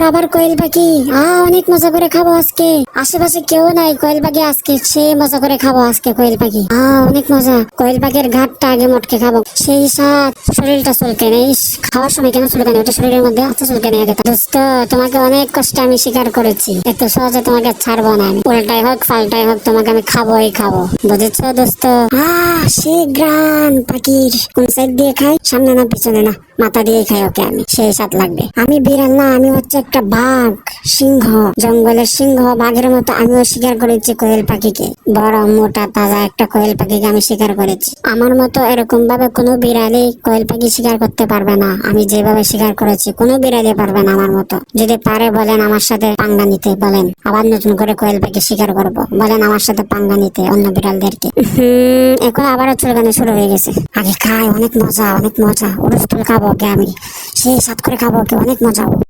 পর আবার কোয়েল পাখি? আ অনেক মজা করে খাব আজকে। আশেপাশে কেউ নাই কোয়েল পাখি আজকে, সে মজা করে খাব আজকে কোয়েল পাখি। আ অনেক মজা। কোয়েল পাখির ঘাটটা আগে মটকে খাব। সেই সাথ শরীরটা চলকে নেই। খাওয়ার সময় কেন চলকে নেই? ওটা শরীরের মধ্যে আস্তে চলকে নেই আগে। দোস্ত, তোমাকে অনেক কষ্টে আমি স্বীকার করেছি। এত সহজে তোমাকে ছাড়বো না আমি। উল্টাই হোক ফাল্টাই হোক, তোমাকে আমি খাবোই খাব। বুঝেছ, দোস্ত? আহ, সে গ্রান পাখির। কোন সাইড দিয়ে খাই? সামনে না, পিছনে না। মাথা দিয়ে খাই ওকে আমি। সেই সাথ লাগবে। আমি বিড়াল না, আমি হচ্ছে একটা বাঘ, সিংহ, জঙ্গলের সিংহ, বাঘের মতো আমিও শিকার করেছি কোয়েল পাখিকে। বড়, মোটা, তাজা একটা কোয়েল পাখিকে আমি শিকার করেছি। আমার মতো এরকম ভাবে কোনো বিড়ালই কোয়েল পাখি শিকার করতে পারবে না। আমি যেভাবে শিকার করেছি, কোনো বিড়ালই পারবে না আমার মতো। যদি পারে বলেন আমার সাথে পাঙ্গা নিতে, বলেন। আবার নতুন করে কোয়েল পাখি শিকার করব। বলেন আমার সাথে পাঙ্গা নিতে অন্য বিড়ালদেরকে। এখন আবারও চুলকানো শুরু হয়ে গেছে। আগে খাই, অনেক মজা অনেক মজা। উড়স্তুল খাব ওকে আমি। সেই সাত করে খাব ওকে, অনেক মজা।